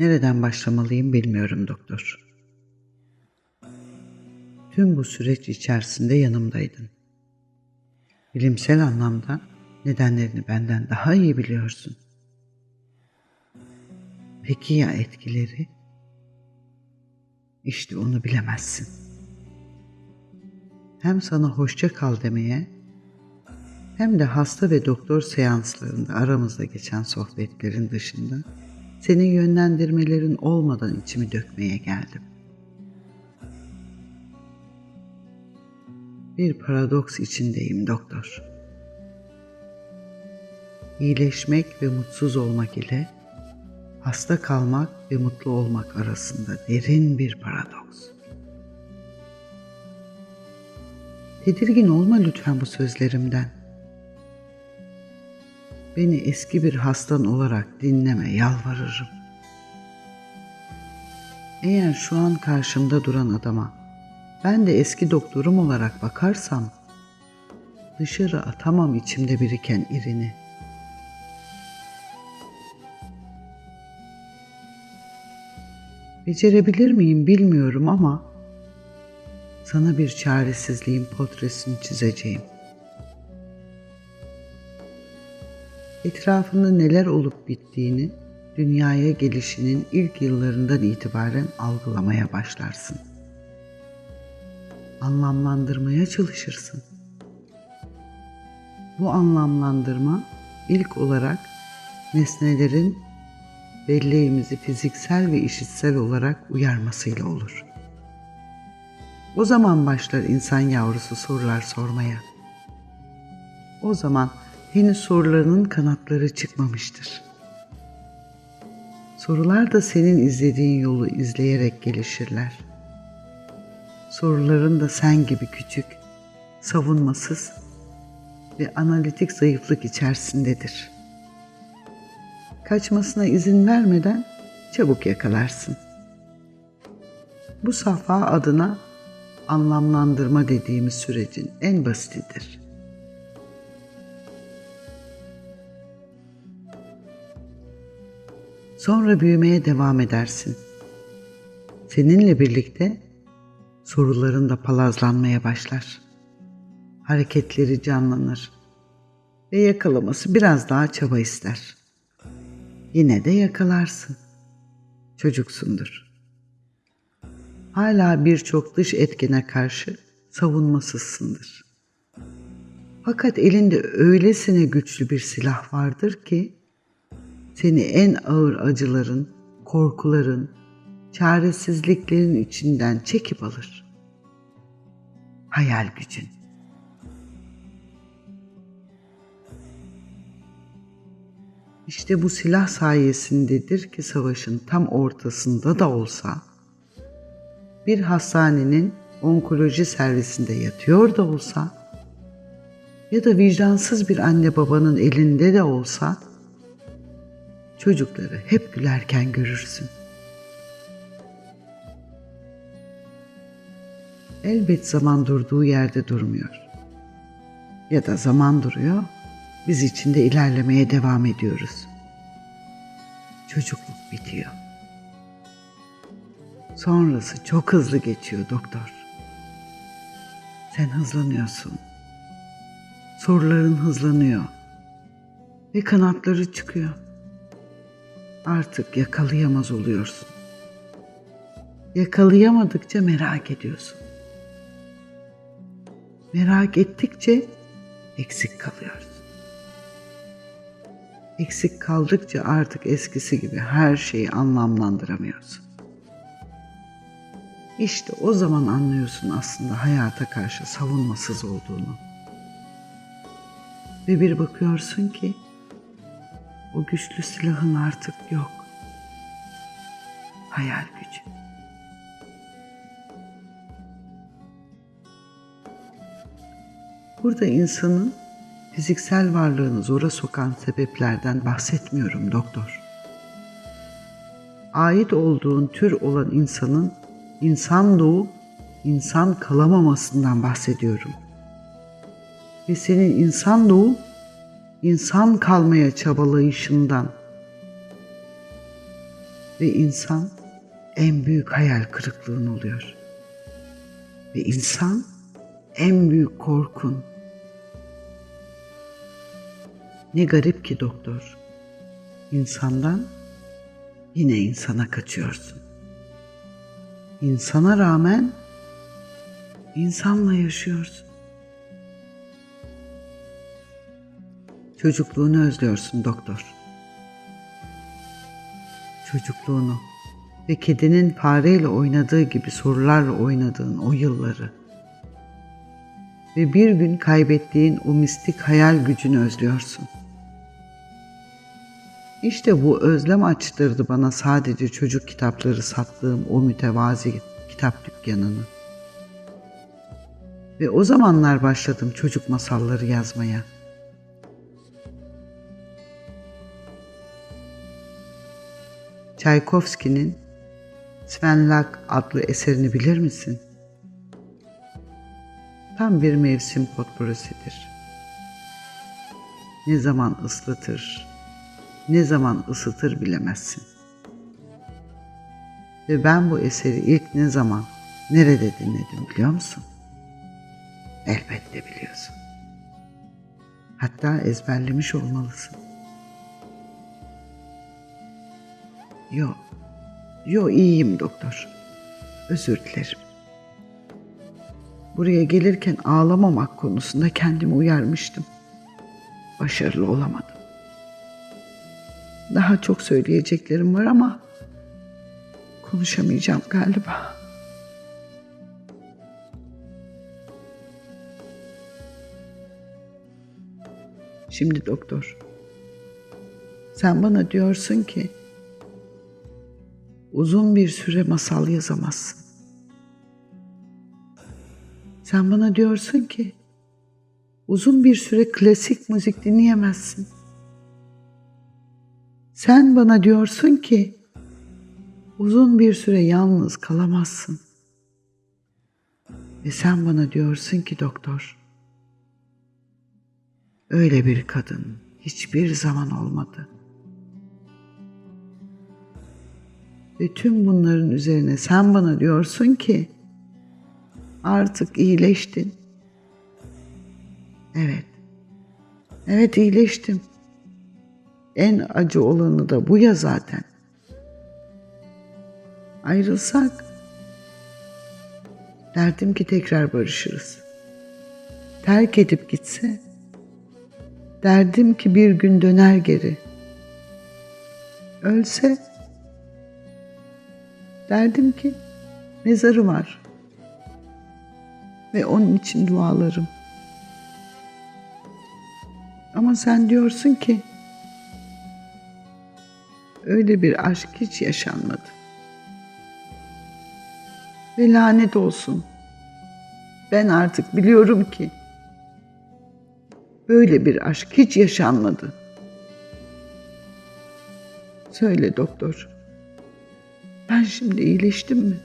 Nereden başlamalıyım bilmiyorum doktor. Tüm bu süreç içerisinde yanımdaydın. Bilimsel anlamda nedenlerini benden daha iyi biliyorsun. Peki ya etkileri? İşte onu bilemezsin. Hem sana hoşça kal demeye hem de hasta ve doktor seanslarında aramızda geçen sohbetlerin dışında senin yönlendirmelerin olmadan içimi dökmeye geldim. Bir paradoks içindeyim doktor. İyileşmek ve mutsuz olmak ile hasta kalmak ve mutlu olmak arasında derin bir paradoks. Tedirgin olma lütfen bu sözlerimden. Beni eski bir hastan olarak dinleme yalvarırım. Eğer şu an karşımda duran adama ben de eski doktorum olarak bakarsam dışarı atamam içimde biriken irini. Becerebilir miyim bilmiyorum ama sana bir çaresizliğin portresini çizeceğim. Etrafında neler olup bittiğini dünyaya gelişinin ilk yıllarından itibaren algılamaya başlarsın. Anlamlandırmaya çalışırsın. Bu anlamlandırma ilk olarak nesnelerin belleğimizi fiziksel ve işitsel olarak uyarmasıyla olur. O zaman başlar insan yavrusu sorular sormaya. O zaman henüz sorularının kanatları çıkmamıştır. Sorular da senin izlediğin yolu izleyerek gelişirler. Soruların da sen gibi küçük, savunmasız ve analitik zayıflık içerisindedir. Kaçmasına izin vermeden çabuk yakalarsın. Bu safa adına anlamlandırma dediğimiz sürecin en basitidir. Sonra büyümeye devam edersin. Seninle birlikte soruların da palazlanmaya başlar. Hareketleri canlanır ve yakalaması biraz daha çaba ister. Yine de yakalarsın. Çocuksundur. Hala birçok dış etkene karşı savunmasızsındır. Fakat elinde öylesine güçlü bir silah vardır ki seni en ağır acıların, korkuların, çaresizliklerin içinden çekip alır. Hayal gücün. İşte bu silah sayesindedir ki savaşın tam ortasında da olsa bir hastanenin onkoloji servisinde yatıyor da olsa ya da vicdansız bir anne babanın elinde de olsa çocukları hep gülerken görürsün. Elbet zaman durduğu yerde durmuyor. Ya da zaman duruyor, biz içinde ilerlemeye devam ediyoruz. Çocukluk bitiyor. Sonrası çok hızlı geçiyor doktor. Sen hızlanıyorsun. Soruların hızlanıyor. Ve kanatları çıkıyor. Artık yakalayamaz oluyorsun. Yakalayamadıkça merak ediyorsun. Merak ettikçe eksik kalıyorsun. Eksik kaldıkça artık eskisi gibi her şeyi anlamlandıramıyorsun. İşte o zaman anlıyorsun aslında hayata karşı savunmasız olduğunu. Ve bir bakıyorsun ki o güçlü silahın artık yok. Hayal gücü. Burada insanın fiziksel varlığını zora sokan sebeplerden bahsetmiyorum doktor. Ait olduğun tür olan insanın insan doğup insan kalamamasından bahsediyorum. Ve senin insan doğup insan kalmaya çabalayışından. Ve insan en büyük hayal kırıklığın oluyor. Ve insan en büyük korkun. Ne garip ki doktor. İnsandan yine insana kaçıyorsun. İnsana rağmen insanla yaşıyorsun. Çocukluğunu özlüyorsun doktor. Çocukluğunu ve kedinin fareyle oynadığı gibi sorularla oynadığın o yılları ve bir gün kaybettiğin o mistik hayal gücünü özlüyorsun. İşte bu özlem açtırdı bana sadece çocuk kitapları sattığım o mütevazi kitap dükkanını. Ve o zamanlar başladım çocuk masalları yazmaya. Çaykovski'nin Sven Lak adlı eserini bilir misin? Tam bir mevsim potporisidir. Ne zaman ıslatır, ne zaman ısıtır bilemezsin. Ve ben bu eseri ilk ne zaman, nerede dinledim biliyor musun? Elbette biliyorsun. Hatta ezberlemiş olmalısın. Yo, yo iyiyim doktor. Özür dilerim. Buraya gelirken ağlamamak konusunda kendimi uyarmıştım. Başarılı olamadım. Daha çok söyleyeceklerim var ama konuşamayacağım galiba. Şimdi doktor, sen bana diyorsun ki uzun bir süre masal yazamazsın. Sen bana diyorsun ki uzun bir süre klasik müzik dinleyemezsin. Sen bana diyorsun ki uzun bir süre yalnız kalamazsın. Ve sen bana diyorsun ki doktor, öyle bir kadın hiçbir zaman olmadı. Ve tüm bunların üzerine sen bana diyorsun ki artık iyileştin. Evet. Evet iyileştim. En acı olanı da bu ya zaten. Ayrılsak derdim ki tekrar barışırız. Terk edip gitse derdim ki bir gün döner geri. Ölse derdim ki mezarı var ve onun için dualarım. Ama sen diyorsun ki öyle bir aşk hiç yaşanmadı. Ve lanet olsun. Ben artık biliyorum ki böyle bir aşk hiç yaşanmadı. Söyle doktor. Ben şimdi iyileştim mi?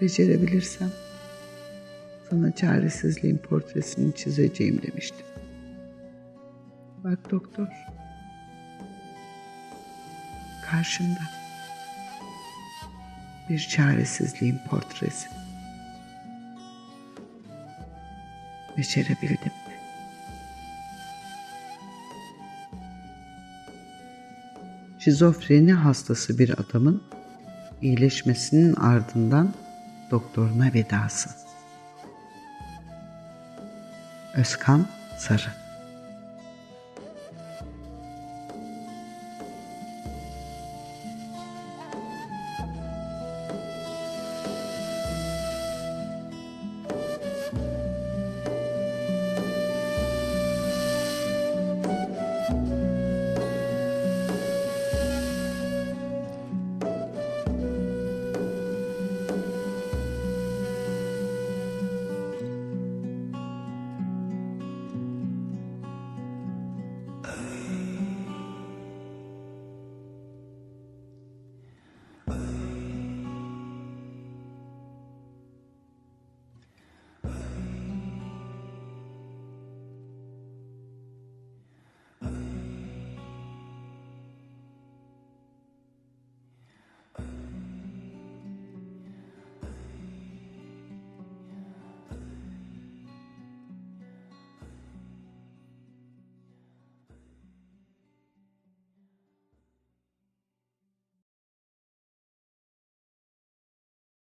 Becerebilirsem sana çaresizliğin portresini çizeceğim demiştim. Bak doktor. Karşında bir çaresizliğin portresi. Becerebildim Şizofreni hastası bir adamın iyileşmesinin ardından doktoruna vedası. Özkan Sarı